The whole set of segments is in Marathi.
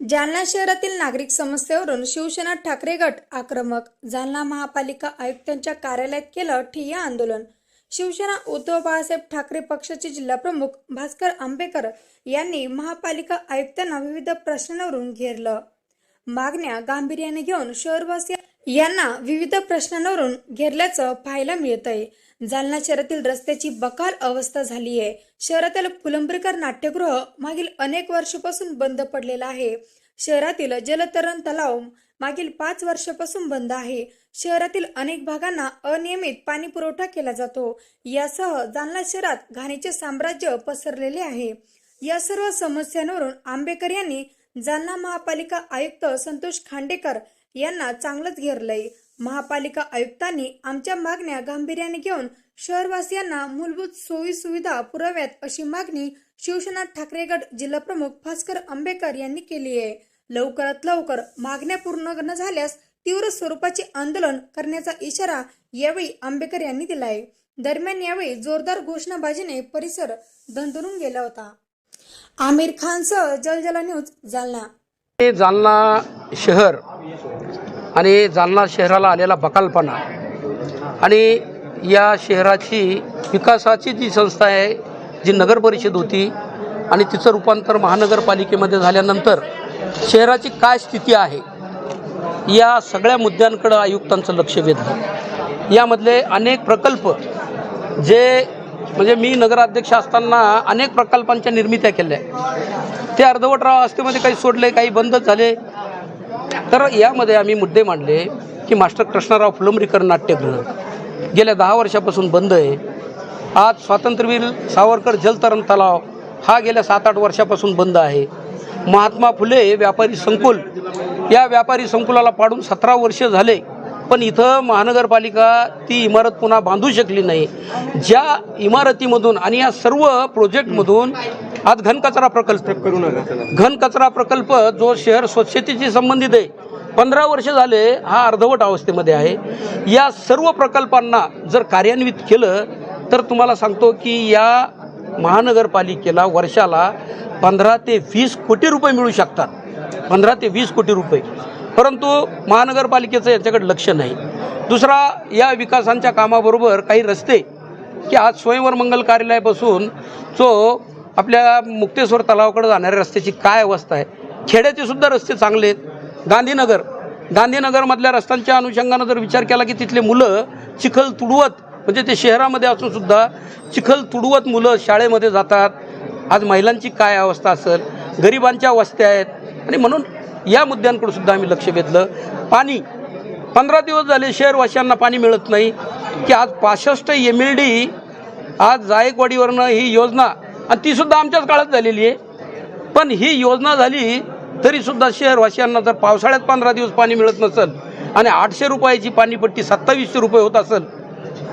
जालना शहरातील नागरिक समस्येवरून शिवसेना ठाकरे गट आक्रमक. जालना महापालिका आयुक्तांच्या कार्यालयात केलं ठिय्या आंदोलन. शिवसेना उद्धव बाळासाहेब ठाकरे पक्षाचे जिल्हाप्रमुख भास्कर आंबेकर यांनी महापालिका आयुक्तांना विविध प्रश्नांवरून घेरलं. मागण्या गांभीर्याने घेऊन शहरवासी यांना विविध प्रश्नांवरून घेरल्याचं पाहायला मिळत आहे जालना शहरातील रस्त्याची बकाल अवस्था झाली आहे शहरातील फुलंब्रीकर नाट्यगृह मागील अनेक वर्षापासून बंद पडलेला आहे. शहरातील जलतरण तलाव मागील पाच वर्षापासून बंद आहे. शहरातील अनेक भागांना अनियमित पाणी पुरवठा केला जातो. यासह जालना शहरात घाणीचे साम्राज्य पसरलेले आहे. या सर्व समस्यांवरून आंबेकर यांनी जालना महापालिका आयुक्त संतोष खांडेकर यांना चांगलंच घेरलंय. महापालिका आयुक्तांनी आमच्या मागण्या गांभीर्याने घेऊन शहरवासियांना मूलभूत सोयी सुविधा पुराव्यात अशी मागणी शिवसेना ठाकरे गट जिल्हाप्रमुख भास्कर आंबेकर यांनी केली आहे. लवकरात लवकर मागण्या पूर्ण न झाल्यास तीव्र स्वरूपाचे आंदोलन करण्याचा इशारा यावेळी आंबेकर यांनी दिला आहे दरम्यान यावेळी जोरदार घोषणाबाजीने परिसर धंदरून गेला होता. आमिर खानसह जलजला न्यूज जालना. जालना शहर आणि जालना शहराला आलेला बकालपणा. आणि या शहराची विकासाची जी संस्था आहे जी नगर परिषद होती आणि तिचं रूपांतर महानगरपालिकेमध्ये झाल्यानंतर शहराची काय स्थिती आहे या सगळ्या मुद्द्यांकडं आयुक्तांचं लक्ष वेधलं. यामधले अनेक प्रकल्प जे म्हणजे मी नगराध्यक्ष असताना अनेक प्रकल्पांच्या निर्मित्या केल्या. ते अर्धवट राव अवस्थेमध्ये काही सोडले काही बंदच झाले. तर यामध्ये आम्ही मुद्दे मांडले की मास्टर कृष्णराव फुलंब्रीकर नाट्यगृह गेल्या दहा वर्षापासून बंद आहे. आज स्वातंत्र्यवीर सावरकर जलतरण तलाव हा गेल्या सात आठ वर्षापासून बंद आहे. महात्मा फुले व्यापारी संकुल. या व्यापारी संकुलाला पाडून सतरा वर्ष झाले पण इथं महानगरपालिका ती इमारत पुन्हा बांधू शकली नाही. ज्या इमारतीमधून आणि या सर्व प्रोजेक्टमधून आज घनकचरा प्रकल्प करू नका. घन कचरा प्रकल्प जो शहर स्वच्छतेशी संबंधित आहे पंधरा वर्ष झाले हा अर्धवट अवस्थेमध्ये आहे. या सर्व प्रकल्पांना जर कार्यान्वित केलं तर तुम्हाला सांगतो की या महानगरपालिकेला वर्षाला पंधरा ते वीस कोटी रुपये मिळू शकतात. पंधरा ते वीस कोटी रुपये. परंतु महानगरपालिकेचं याच्याकडे लक्ष नाही. दुसरा या विकासांच्या कामाबरोबर काही रस्ते की आज स्वयंवर मंगल कार्यालयापासून जो आपल्या मुक्तेश्वर तलावाकडे जाणाऱ्या रस्त्याची काय अवस्था आहे? खेड्याचे सुद्धा रस्ते चांगले आहेत. गांधीनगर गांधीनगरमधल्या रस्त्यांच्या अनुषंगानं जर विचार केला की तिथले मुलं चिखल तुडवत म्हणजे ते शहरामध्ये असूनसुद्धा चिखल तुडवत मुलं शाळेमध्ये जातात. आज महिलांची काय अवस्था असेल? गरिबांच्या वस्त्या आहेत. आणि म्हणून या मुद्द्यांकडे सुद्धा आम्ही लक्ष वेधलं पाणी पंधरा दिवस झाले शहरवासियांना पाणी मिळत नाही की आज पासष्ट एम एल डी आज जायकवाडीवरनं ही योजना आणि तीसुद्धा आमच्याच काळात झालेली आहे. पण ही योजना झाली तरीसुद्धा शहरवासियांना जर पावसाळ्यात पंधरा दिवस पाणी मिळत नसेल आणि आठशे रुपयाची पाणीपट्टी सत्तावीसशे रुपये होत असेल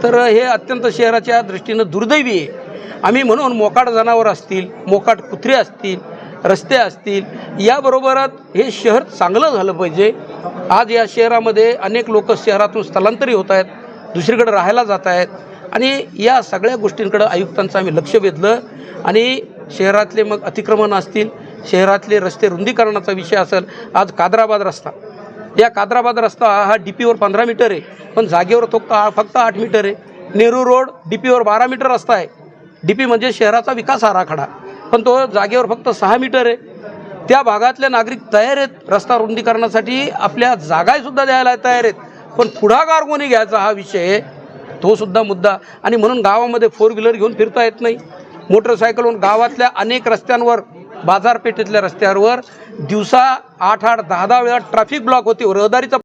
तर हे अत्यंत शहराच्या दृष्टीनं दुर्दैवी आहे. आम्ही म्हणून मोकाट जनावर असतील मोकाट कुत्रे असतील रस्ते असतील याबरोबरच हे शहर चांगलं झालं पाहिजे. आज या शहरामध्ये अनेक लोक शहरातून स्थलांतरित होत आहेत दुसरीकडे राहायला जात आहेत. आणि या सगळ्या गोष्टींकडं आयुक्तांचं आम्ही लक्ष वेधलं. आणि शहरातले मग अतिक्रमण असतील शहरातले रस्ते रुंदीकरणाचा विषय असेल आज कादराबाद रस्ता. या कादराबाद रस्ता हा डी पीवर पंधरा मीटर आहे पण जागेवर तो फक्त आठ मीटर आहे. नेहरू रोड डी पीवर बारा मीटर रस्ता आहे. डी पी म्हणजे शहराचा विकास आराखडा. पण तो जागेवर फक्त सहा मीटर आहे. त्या भागातले नागरिक तयार आहेत रस्ता रुंदीकरणासाठी आपल्या जागासुद्धा द्यायला तयार आहेत. पण पुढाकार कोणी घ्यायचा हा विषय तो सुद्धा मुद्दा. आणि म्हणून गावामध्ये फोर व्हीलर घेऊन फिरता येत नाही. मोटरसायकलवरून गावातल्या अनेक रस्त्यांवर बाजारपेठेतल्या रस्त्यांवर दिवसा आठ आठ दहा दहा वेळा ट्रॅफिक ब्लॉक होते. रहदारीचा